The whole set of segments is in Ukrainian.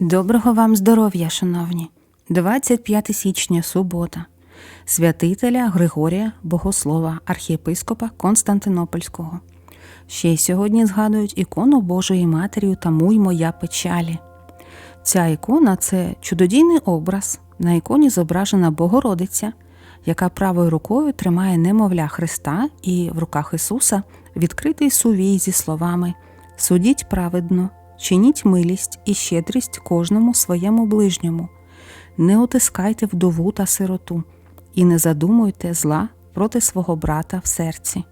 Доброго вам здоров'я, шановні! 25 січня, субота, святителя Григорія Богослова, архієпископа Константинопольського. Ще й сьогодні згадують ікону Божої Матері «Тамуй моя печалі. Ця ікона це чудодійний образ. На іконі зображена Богородиця, яка правою рукою тримає немовля Христа і в руках Ісуса відкритий сувій зі словами Судіть праведно, чиніть милість і щедрість кожному своєму ближньому, не утискайте вдову та сироту, і не задумуйте зла проти свого брата в серці.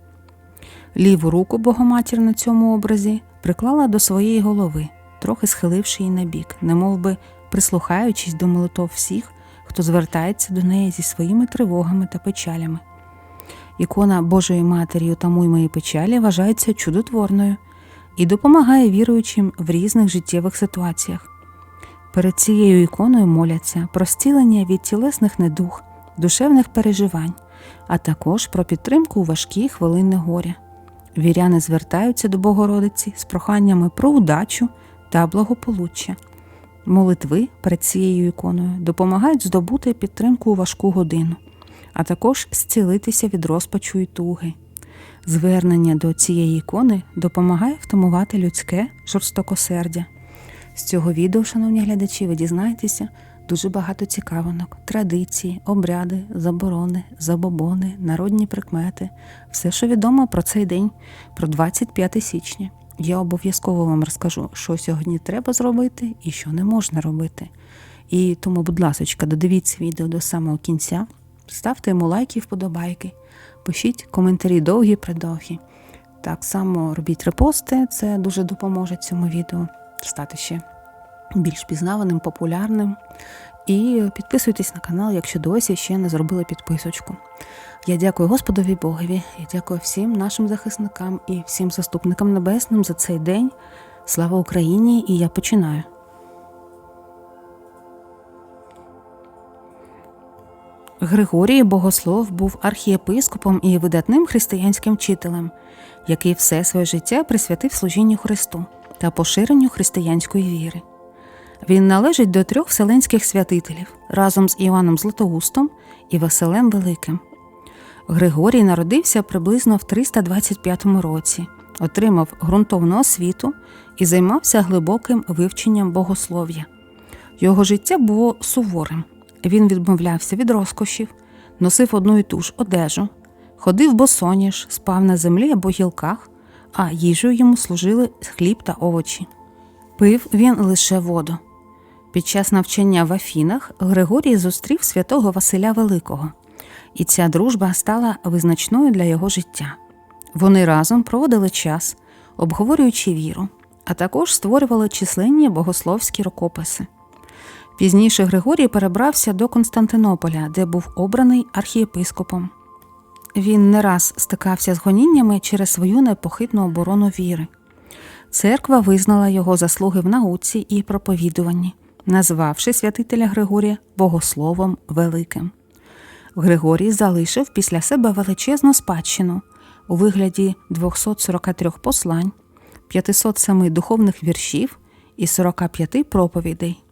Ліву руку Богоматір на цьому образі приклала до своєї голови, трохи схиливши її на бік, немов би прислухаючись до молитов всіх, хто звертається до неї зі своїми тривогами та печалями. Ікона Божої Матері «Тамуй мої печалі вважається чудотворною і допомагає віруючим в різних життєвих ситуаціях. Перед цією іконою моляться про зцілення від тілесних недуг, душевних переживань, а також про підтримку у важкі хвилини горя. Віряни звертаються до Богородиці з проханнями про удачу та благополуччя. Молитви перед цією іконою допомагають здобути підтримку у важку годину, а також зцілитися від розпачу і туги. Звернення до цієї ікони допомагає втамувати людське жорстокосердя. З цього відео, шановні глядачі, ви дізнаєтеся дуже багато цікавинок, традиції, обряди, заборони, забобони, народні прикмети, все, що відомо про цей день, про 25 січня. Я обов'язково вам розкажу, що сьогодні треба зробити і що не можна робити. І тому, будь ласка, додивіться відео до самого кінця, ставте йому лайки і вподобайки, пишіть коментарі довгі придовгі. Так само робіть репости, це дуже допоможе цьому відео стати ще більш пізнаваним, популярним. І підписуйтесь на канал, якщо досі ще не зробили підписочку. Я дякую Господові Богові, я дякую всім нашим захисникам і всім заступникам небесним за цей день. Слава Україні! І я починаю. Григорій Богослов був архієпископом і видатним християнським вчителем, який все своє життя присвятив служінню Христу та поширенню християнської віри. Він належить до трьох вселенських святителів разом з Іоанном Златоустом і Василем Великим. Григорій народився приблизно в 325 році, отримав ґрунтовну освіту і займався глибоким вивченням богослов'я. Його життя було суворим. Він відмовлявся від розкошів, носив одну і ту ж одежу, ходив босоніж, спав на землі або гілках, а їжею йому служили хліб та овочі. Пив він лише воду. Під час навчання в Афінах Григорій зустрів святого Василя Великого, і ця дружба стала визначною для його життя. Вони разом проводили час, обговорюючи віру, а також створювали численні богословські рукописи. Пізніше Григорій перебрався до Константинополя, де був обраний архієпископом. Він не раз стикався з гоніннями через свою непохитну оборону віри. Церква визнала його заслуги в науці і проповідуванні, назвавши святителя Григорія Богословом Великим. Григорій залишив після себе величезну спадщину у вигляді 243 послань, 507 духовних віршів і 45 проповідей.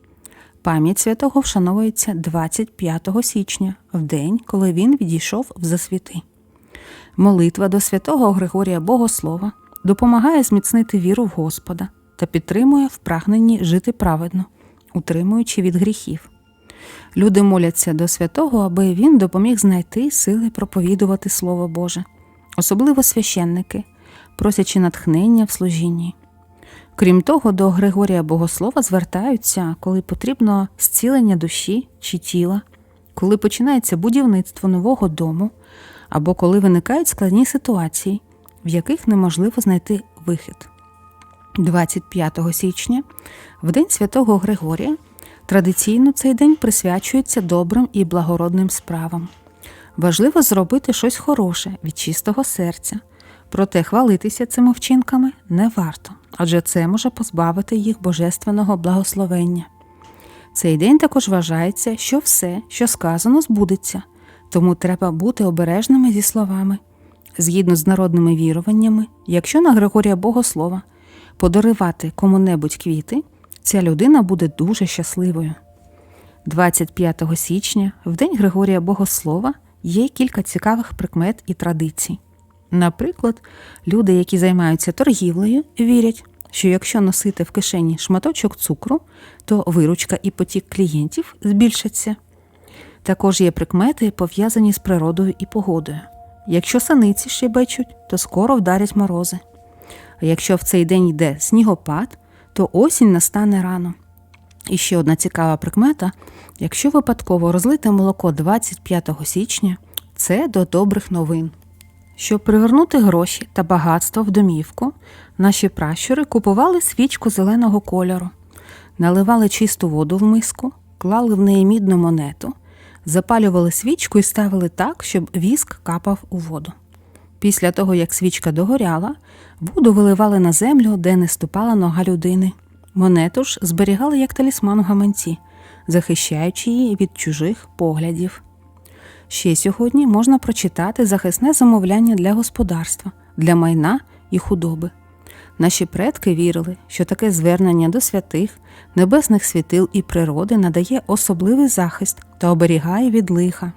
Пам'ять святого вшановується 25 січня, в день, коли він відійшов в засвіти. Молитва до святого Григорія Богослова допомагає зміцнити віру в Господа та підтримує в прагненні жити праведно, утримуючи від гріхів. Люди моляться до святого, аби він допоміг знайти сили проповідувати Слово Боже, особливо священники, просячи натхнення в служінні. Крім того, до Григорія Богослова звертаються, коли потрібно зцілення душі чи тіла, коли починається будівництво нового дому, або коли виникають складні ситуації, в яких неможливо знайти вихід. 25 січня, в День Святого Григорія, традиційно цей день присвячується добрим і благородним справам. Важливо зробити щось хороше від чистого серця, проте хвалитися цими вчинками не варто, адже це може позбавити їх божественного благословення. Цей день також вважається, що все, що сказано, збудеться, тому треба бути обережними зі словами. Згідно з народними віруваннями, якщо на Григорія Богослова подарувати кому-небудь квіти, ця людина буде дуже щасливою. 25 січня, в день Григорія Богослова, є кілька цікавих прикмет і традицій. Наприклад, люди, які займаються торгівлею, вірять, що якщо носити в кишені шматочок цукру, то виручка і потік клієнтів збільшаться. Також є прикмети, пов'язані з природою і погодою. Якщо саниці щебечуть, то скоро вдарять морози. А якщо в цей день йде снігопад, то осінь настане рано. І ще одна цікава прикмета: якщо випадково розлите молоко 25 січня, це до добрих новин. Щоб привернути гроші та багатство в домівку, наші пращури купували свічку зеленого кольору, наливали чисту воду в миску, клали в неї мідну монету, запалювали свічку і ставили так, щоб віск капав у воду. Після того, як свічка догоряла, воду виливали на землю, де не ступала нога людини. Монету ж зберігали як талісман у гаманці, захищаючи її від чужих поглядів. Ще сьогодні можна прочитати захисне замовляння для господарства, для майна і худоби. Наші предки вірили, що таке звернення до святих, небесних світил і природи надає особливий захист та оберігає від лиха.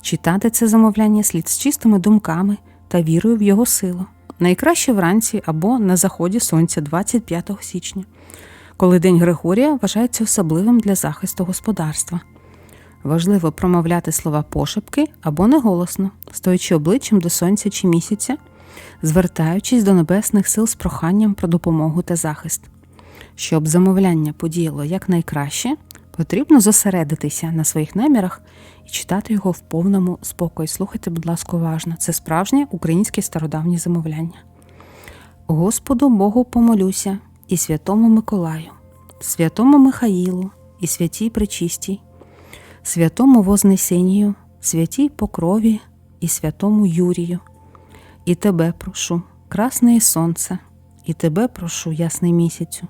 Читати це замовляння слід з чистими думками та вірою в його силу. Найкраще вранці або на заході сонця 25 січня, коли День Григорія вважається особливим для захисту господарства. Важливо промовляти слова пошепки або неголосно, стоячи обличчям до сонця чи місяця, звертаючись до небесних сил з проханням про допомогу та захист. Щоб замовляння подіяло якнайкраще, потрібно зосередитися на своїх намірах і читати його в повному спокої. Слухайте, будь ласка, уважно. Це справжнє українське стародавнє замовляння. Господу Богу помолюся і святому Миколаю, святому Михаїлу і святій Пречистій, святому Вознесенію, святій Покрові і святому Юрію. І тебе прошу, красне сонце, і тебе прошу, ясний місяцю,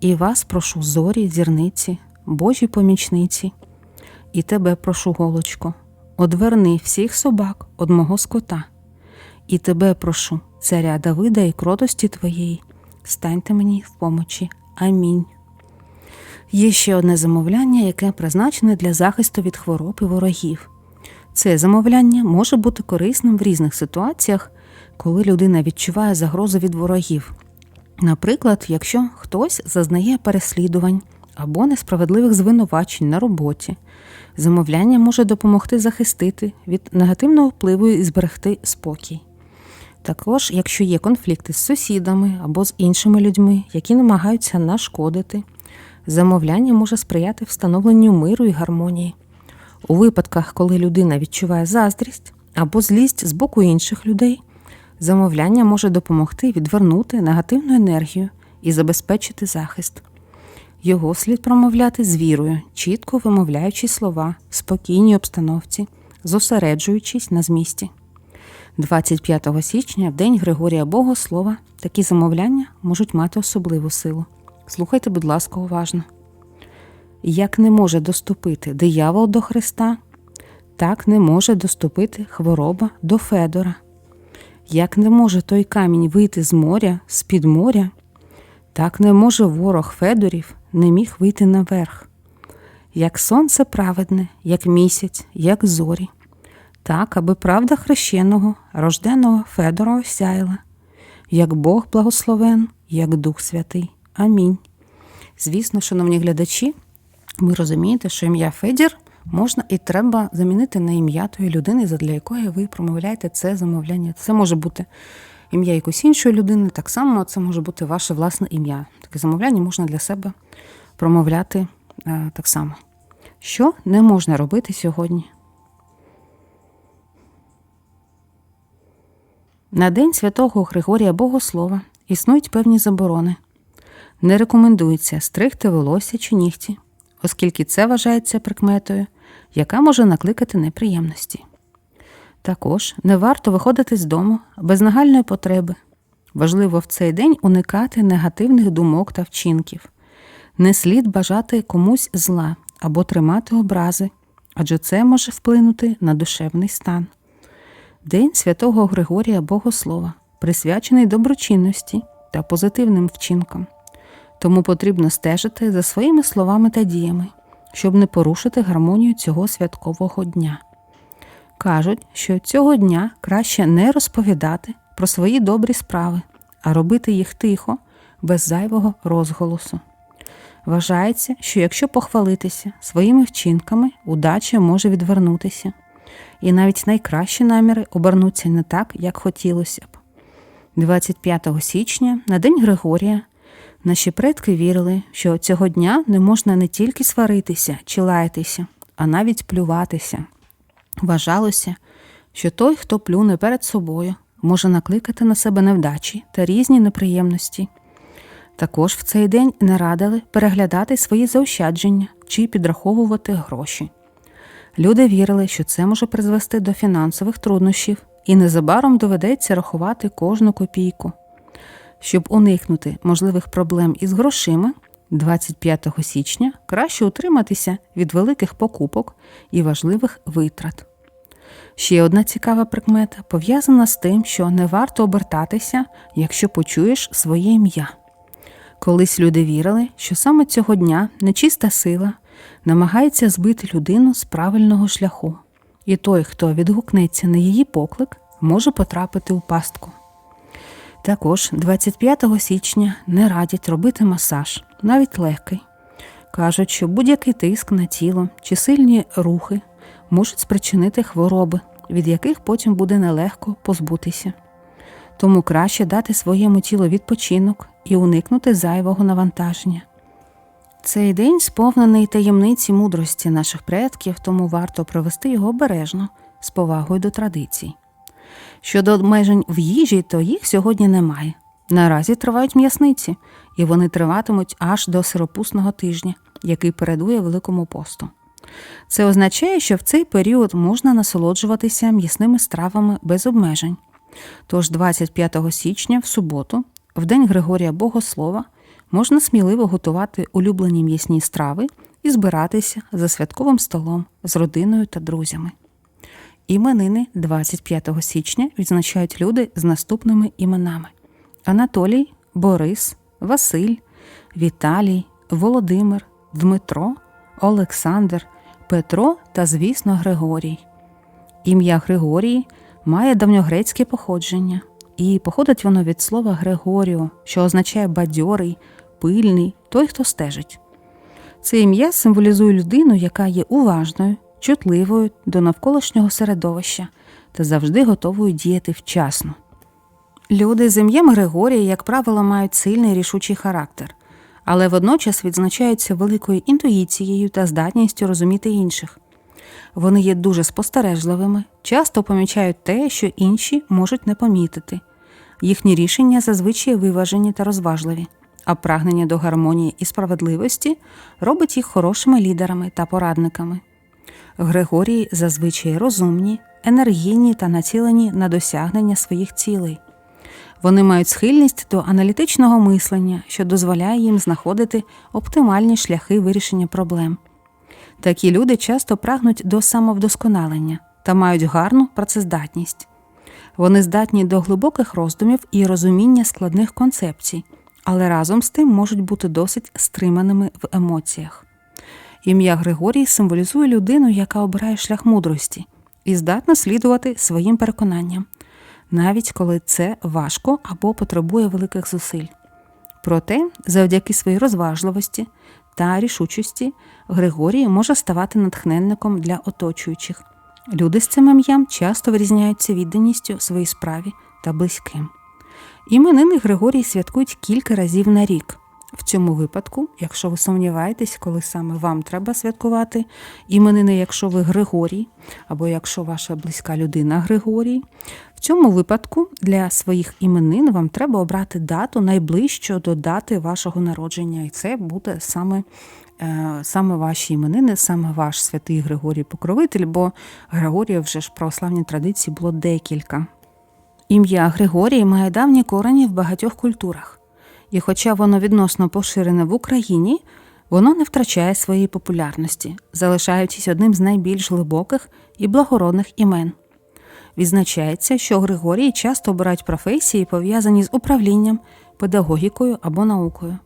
і вас прошу зорі, зірниці, Божі помічниці, і тебе прошу, голочко, одверни всіх собак од мого скота, і тебе прошу, царя Давида і кротості твоєї, станьте мені в помочі. Амінь. Є ще одне замовляння, яке призначене для захисту від хвороб і ворогів. Це замовляння може бути корисним в різних ситуаціях, коли людина відчуває загрозу від ворогів. Наприклад, якщо хтось зазнає переслідувань або несправедливих звинувачень на роботі, замовляння може допомогти захистити від негативного впливу і зберегти спокій. Також, якщо є конфлікти з сусідами або з іншими людьми, які намагаються нашкодити, замовляння може сприяти встановленню миру і гармонії. У випадках, коли людина відчуває заздрість або злість з боку інших людей, замовляння може допомогти відвернути негативну енергію і забезпечити захист. Його слід промовляти з вірою, чітко вимовляючи слова в спокійній обстановці, зосереджуючись на змісті. 25 січня, в день Григорія Богослова, такі замовляння можуть мати особливу силу. Слухайте, будь ласка, уважно. Як не може доступити диявол до Христа, так не може доступити хвороба до Федора. Як не може той камінь вийти з моря, з-під моря, так не може ворог Федорів не міг вийти наверх. Як сонце праведне, як місяць, як зорі, так, аби правда хрещеного, рожденого Федора осяяла, як Бог благословен, як Дух Святий. Амінь. Звісно, шановні глядачі, ви розумієте, що ім'я Федір можна і треба замінити на ім'я тої людини, задля якої ви промовляєте це замовляння. Це може бути ім'я якоїсь іншої людини, так само це може бути ваше власне ім'я. Таке замовляння можна для себе промовляти е, так само. Що не можна робити сьогодні? На День святого Григорія Богослова існують певні заборони. Не рекомендується стригти волосся чи нігті, оскільки це вважається прикметою, яка може накликати неприємності. Також не варто виходити з дому без нагальної потреби. Важливо в цей день уникати негативних думок та вчинків. Не слід бажати комусь зла або тримати образи, адже це може вплинути на душевний стан. День святого Григорія Богослова присвячений доброчинності та позитивним вчинкам. Тому потрібно стежити за своїми словами та діями, щоб не порушити гармонію цього святкового дня. Кажуть, що цього дня краще не розповідати про свої добрі справи, а робити їх тихо, без зайвого розголосу. Вважається, що якщо похвалитися своїми вчинками, удача може відвернутися, і навіть найкращі наміри обернуться не так, як хотілося б. 25 січня, на День Григорія, наші предки вірили, що цього дня не можна не тільки сваритися чи лаятися, а навіть плюватися. Вважалося, що той, хто плюне перед собою, може накликати на себе невдачі та різні неприємності. Також в цей день не радили переглядати свої заощадження чи підраховувати гроші. Люди вірили, що це може призвести до фінансових труднощів, і незабаром доведеться рахувати кожну копійку. Щоб уникнути можливих проблем із грошима, 25 січня краще утриматися від великих покупок і важливих витрат. Ще одна цікава прикмета пов'язана з тим, що не варто обертатися, якщо почуєш своє ім'я. Колись люди вірили, що саме цього дня нечиста сила намагається збити людину з правильного шляху, і той, хто відгукнеться на її поклик, може потрапити у пастку. Також 25 січня не радять робити масаж, навіть легкий. Кажуть, що будь-який тиск на тіло чи сильні рухи можуть спричинити хвороби, від яких потім буде нелегко позбутися. Тому краще дати своєму тілу відпочинок і уникнути зайвого навантаження. Цей день сповнений таємниці мудрості наших предків, тому варто провести його обережно, з повагою до традицій. Щодо обмежень в їжі, то їх сьогодні немає. Наразі тривають м'ясниці, і вони триватимуть аж до сиропусного тижня, який передує Великому посту. Це означає, що в цей період можна насолоджуватися м'ясними стравами без обмежень. Тож 25 січня, в суботу, в день Григорія Богослова, можна сміливо готувати улюблені м'ясні страви і збиратися за святковим столом з родиною та друзями. Іменини 25 січня відзначають люди з наступними іменами: Анатолій, Борис, Василь, Віталій, Володимир, Дмитро, Олександр, Петро та, звісно, Григорій. Ім'я Григорій має давньогрецьке походження, і походить воно від слова Григоріо, що означає бадьорий, пильний, той, хто стежить. Це ім'я символізує людину, яка є уважною, чутливою до навколишнього середовища та завжди готовою діяти вчасно. Люди з ім'ям Григорія, як правило, мають сильний рішучий характер, але водночас відзначаються великою інтуїцією та здатністю розуміти інших. Вони є дуже спостережливими, часто помічають те, що інші можуть не помітити. Їхні рішення зазвичай виважені та розважливі, а прагнення до гармонії і справедливості робить їх хорошими лідерами та порадниками. Григорії зазвичай розумні, енергійні та націлені на досягнення своїх цілей. Вони мають схильність до аналітичного мислення, що дозволяє їм знаходити оптимальні шляхи вирішення проблем. Такі люди часто прагнуть до самовдосконалення та мають гарну працездатність. Вони здатні до глибоких роздумів і розуміння складних концепцій, але разом з тим можуть бути досить стриманими в емоціях. Ім'я Григорій символізує людину, яка обирає шлях мудрості і здатна слідувати своїм переконанням, навіть коли це важко або потребує великих зусиль. Проте, завдяки своїй розважливості та рішучості, Григорій може ставати натхненником для оточуючих. Люди з цим ім'ям часто вирізняються відданістю своїй справі та близьким. Іменини Григорій святкують кілька разів на рік. В цьому випадку, якщо ви сумніваєтесь, коли саме вам треба святкувати іменини, якщо ви Григорій, або якщо ваша близька людина Григорій, в цьому випадку для своїх іменин вам треба обрати дату найближчу до дати вашого народження, і це буде саме е, саме ваші іменини, саме ваш святий Григорій Покровитель, бо Григорія вже ж православній традиції було декілька. Ім'я Григорій має давні корені в багатьох культурах. І хоча воно відносно поширене в Україні, воно не втрачає своєї популярності, залишаючись одним з найбільш глибоких і благородних імен. Відзначається, що Григорії часто обирають професії, пов'язані з управлінням, педагогікою або наукою.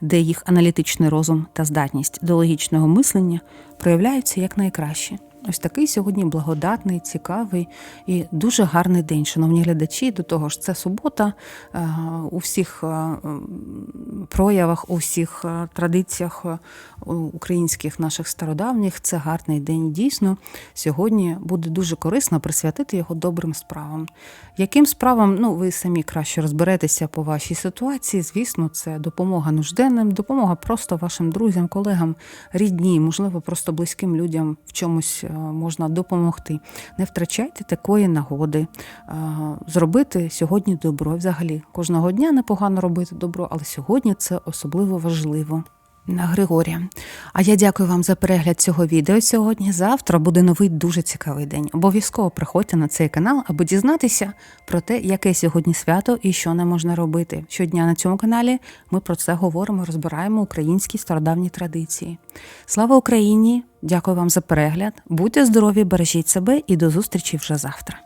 де їх аналітичний розум та здатність до логічного мислення проявляються як найкраще. Ось такий сьогодні благодатний, цікавий і дуже гарний день, шановні глядачі. До того ж, це субота е, у всіх е, проявах, у всіх е, традиціях е, українських наших стародавніх. Це гарний день. Дійсно, сьогодні буде дуже корисно присвятити його добрим справам. Яким справам, ну ви самі краще розберетеся по вашій ситуації. Звісно, це допомога нужденним, допомога просто вашим друзям, колегам, рідні, можливо, просто близьким людям в чомусь е, можна допомогти. Не втрачайте такої нагоди зробити сьогодні добро. Взагалі, кожного дня непогано робити добро, але сьогодні це особливо важливо. На Григорія. А я дякую вам за перегляд цього відео сьогодні. Завтра буде новий дуже цікавий день. Обов'язково приходьте на цей канал, аби дізнатися про те, яке сьогодні свято і що не можна робити. Щодня на цьому каналі ми про це говоримо, розбираємо українські стародавні традиції. Слава Україні! Дякую вам за перегляд. Будьте здорові, бережіть себе і до зустрічі вже завтра.